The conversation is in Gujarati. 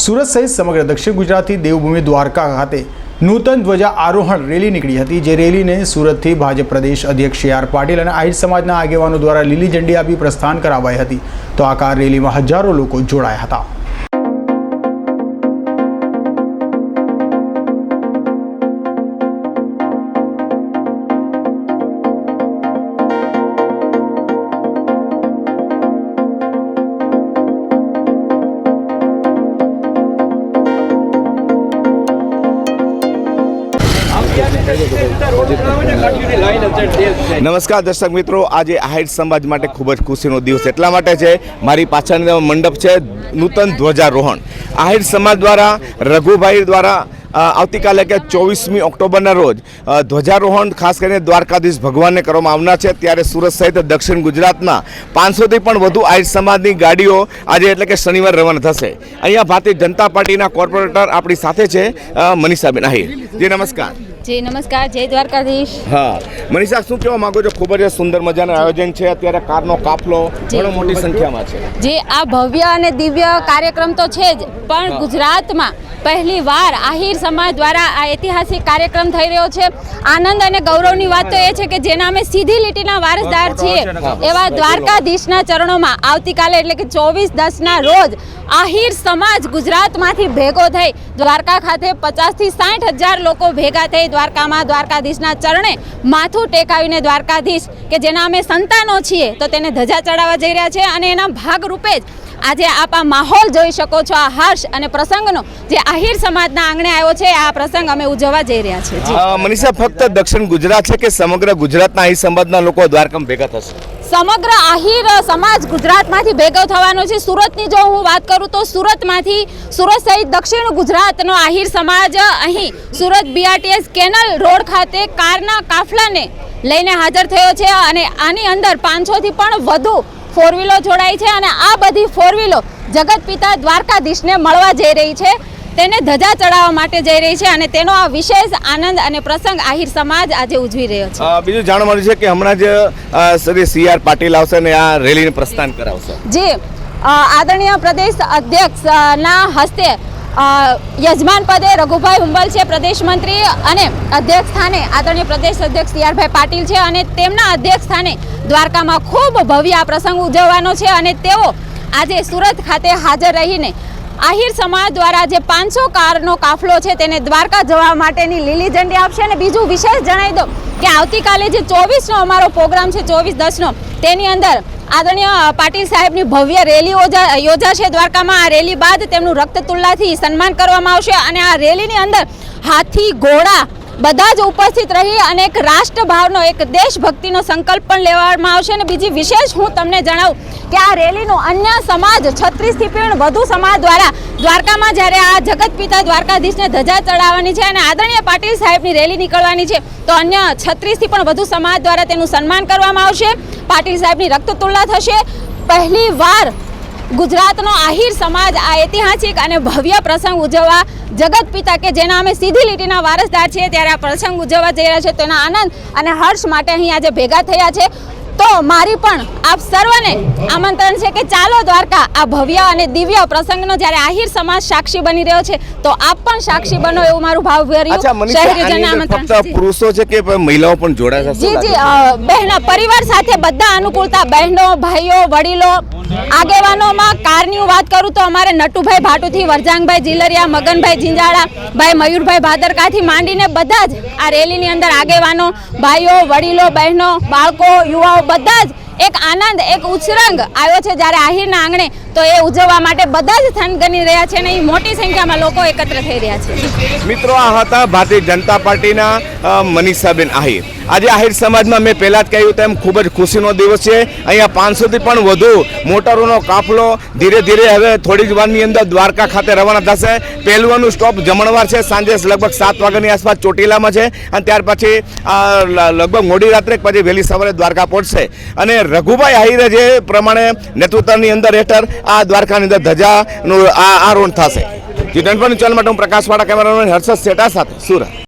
સુરત સહિત સમગ્ર દક્ષિણ ગુજરાતથી દેવભૂમિ દ્વારકા ખાતે નૂતન ધ્વજા આરોહણ રેલી નીકળી હતી, જે રેલીને સુરતથી ભાજપ પ્રદેશ અધ્યક્ષ સી આર પાટીલ અને આહિર સમાજના આગેવાનો દ્વારા લીલી ઝંડી આપી પ્રસ્થાન કરાવાઈ હતી. તો આ કાર રેલીમાં હજારો લોકો જોડાયા હતા. નમસ્કાર દર્શક મિત્રો, આજે આહિર સમાજ માટે ખૂબ જ ખુશીનો દિવસ એટલા માટે છે, મારી પાછળનો મંડપ છે, નૂતન ધ્વજારોહણ. આહિર સમાજ દ્વારા, રઘુભાઈ દ્વારા આવતીકાલે કે ચોવીસમી ઓક્ટોબરના રોજ ધ્વજારોહણ ખાસ કરીને દ્વારકાધીશ ભગવાનને કરવામાં આવનાર છે. ત્યારે સુરત સહિત દક્ષિણ ગુજરાતના પાંચસોથી પણ વધુ આહિર સમાજની ગાડીઓ આજે એટલે કે શનિવાર રવાના થશે. અહીંયા ભારતીય જનતા પાર્ટીના કોર્પોરેટર આપણી સાથે છે મનીષાબેન આહિર. જી, નમસ્કાર. જી નમસ્કાર જય દ્વારકાધીશ. હા મનીષા શું કહેવા માંગો છો? ખૂબ જ સુંદર મજાનું આયોજન છે. અત્યારે કારનો કાફલો ઘણો મોટી સંખ્યામાં છે. જે આ ભવ્ય અને દિવ્ય કાર્યક્રમ તો છે જ પણ ગુજરાતમાં પહેલી વાર આહિર સમાજ દ્વારા આ ઐતિહાસિક કાર્યક્રમ થઈ રહ્યો છે. આનંદ અને ગૌરવની વાત તો એ છે કે જેના અમે સીધી લીટીના વારસદાર છીએ. એવા દ્વારકાધીશના ચરણોમાં આવતીકાલે એટલે કે ચોવીસ દસના રોજ આહિર સમાજ ગુજરાતમાંથી ભેગો થઈ દ્વારકા ખાતે પચાસથી સાઠ હજાર લોકો ભેગા થઈ દ્વારકામાં દ્વારકાધીશના ચરણે માથું ટેકાવીને દ્વારકાધીશ કે જેના અમે સંતાનો છીએ તો તેને ધજા ચડાવવા જઈ રહ્યા છે અને એના ભાગરૂપે જ આજે આપ આ માહોલ જોઈ શકો છો આ હર્ષ અને પ્રસંગનો જે આહિર સમાજના આંગણે આવ્યો છે આ પ્રસંગ અમે ઉજવવા જઈ રહ્યા છીએ. મનીષા ફક્ત દક્ષિણ ગુજરાત છે કે સમગ્ર ગુજરાતના અહીં સમાજના લોકો દ્વારકામાં ભેગા થશે? સમગ્ર આહિર સમાજ ગુજરાતમાંથી ભેગો થવાનો છે. સુરતની જો હું વાત કરું તો સુરતમાંથી સુરત સહિત દક્ષિણ ગુજરાતનો આહિર સમાજ અહીં સુરત બીઆરટીએસ કેનલ રોડ ખાતે કારના કાફલાને લઈને હાજર થયો છે અને આની અંદર પાંચસોથી પણ વધુ ફોર વ્હીલો જોડાઈ છે અને આ બધી ફોર વ્હીલો જગત પિતા દ્વારકાધીશને મળવા જઈ રહી છે. તેને ધજા ચડાવવા માટે જઈ રહી છે અને તેનો આ વિશેષ આનંદ અને પ્રસંગ આહિર સમાજ આજે ઉજવી રહ્યો છે. બીજું જાણવા મળ્યું છે કે હમણાં જ શ્રી સી આર પાટીલ આવશે અને આ રેલીને પ્રસ્થાન કરાવશે. જે આદરણીય પ્રદેશ અધ્યક્ષના હસ્તે યજમાન પદે રઘુભાઈ હુંબલ છે પ્રદેશ મંત્રી અને અધ્યક્ષ સ્થાને આદરણીય પ્રદેશ અધ્યક્ષ સીઆરભાઈ પાટીલ છે અને તેમના અધ્યક્ષ સ્થાને દ્વારકામાં ખૂબ ભવ્ય આ પ્રસંગ ઉજવવાનો છે અને તેઓ આજે સુરત ખાતે હાજર રહીને આહિર સમાજ દ્વારા જે પાંચસો કારનો કાફલો છે તેને દ્વારકા જવા માટેની લીલી ઝંડી આપશે અને બીજું વિશેષ જણાવી દો કે આવતીકાલે જે ચોવીસનો અમારો પ્રોગ્રામ છે ચોવીસ દસનો તેની અંદર આદરણીય પાટીલ સાહેબની ભવ્ય રેલી યોજા- યોજાશે. દ્વારકામાં આ રેલી બાદ તેમનું રક્ત તુલ્લાથી સન્માન કરવામાં આવશે અને આ રેલીની અંદર હાથી, ઘોડા બધા જ ઉપસ્થિત રહી અને એક રાષ્ટ્રભાવનો, એક દેશભક્તિનો સંકલ્પ પણ લેવામાં આવશે. અને બીજી વિશેષ હું તમને જણાવું કે આ રેલીનું અન્ય સમાજ, છત્રીસથી પણ વધુ સમાજ દ્વારા દ્વારકામાં જ્યારે આ જગત પિતા દ્વારકાધીશને ધજા ચડાવવાની છે અને આદરણીય પાટીલ સાહેબની રેલી નીકળવાની છે, તો અન્ય છત્રીસથી પણ વધુ સમાજ દ્વારા તેનું સન્માન કરવામાં આવશે. પાટીલ સાહેબની રક્ત તુલના થશે. પહેલી વાર ગુજરાતનો આહિર સમાજ આ ઐતિહાસિક અને ભવ્ય પ્રસંગ ઉજવવા જગત પિતા કે જેના અમે સીધી લીટીના વારસદાર છીએ ત્યારે આ પ્રસંગ ઉજવવા જઈ રહ્યા છે તેના આનંદ અને હર્ષ માટે અહીં આજે ભેગા થયા છે તો મારી પણ આપ સર્વને આમંત્રણ છે કે ચાલો દ્વારકા આ ભવ્ય અને દિવ્ય પ્રસંગનો જ્યારે આહિર સમાજ સાક્ષી બની રહ્યો છે તો આપ પણ સાક્ષી બનો એવું મારું ભાવ શહેરીજનને આમંત્રણ ફક્ત છે. પુરુષો છે કે મહિલાઓ પણ જોડાશે જી જી બહેનો પરિવાર સાથે બધા અનુકૂળતા બહેનો ભાઈઓ વડીલો આગેવાનોમાં કારની વાત કરું તો અમારે નટુભાઈ ભાટુથી, વરજાંગભાઈ જીલરિયા, મગનભાઈ જીંજાળા, ભાઈ મયુરભાઈ ભાદરકાથી માંડીને બધા જ આ રેલીની અંદર આગેવાનો, ભાઈઓ, વડીલો, બહેનો, બાળકો, યુવાઓ, બધા જ એક આનંદ, એક ઉછરંગ આવ્યો છે જ્યારે આહિરના આંગણે તો એ ઉજવવા માટે બધા જ થનગની રહ્યા છે અને અહીં મોટી સંખ્યામાં લોકો એકત્ર થઈ રહ્યા છે. મિત્રો, આ હતા ભારતીય જનતા પાર્ટીના મનીષાબેન આહિર. આજે આહિર સમાજમાં મેં પહેલાં જ કહ્યું તેમ ખૂબ જ ખુશીનો દિવસ છે. અહીંયા પાંચસોથી પણ વધુ મોટરોનો કાફલો ધીરે ધીરે હવે થોડી જ વારની અંદર દ્વારકા ખાતે રવાના થશે. પહેલુંનું સ્ટોપ જમણવાર છે. સાંજે લગભગ સાત વાગ્યાની આસપાસ ચોટીલામાં છે અને ત્યાર પછી લગભગ મોડી રાત્રે પછી વહેલી સવારે દ્વારકા પહોંચશે. અને રઘુભાઈ આહિરે જે પ્રમાણે નેતૃત્વની અંદર હેઠળ આ દ્વારકાની અંદર ધજાનું આ આરોહણ થશે. જી ધનપણ ચેનલ માટે હું પ્રકાશવાળા કેમેરામેન હર્ષદ શેઠા સાથે. સુરત.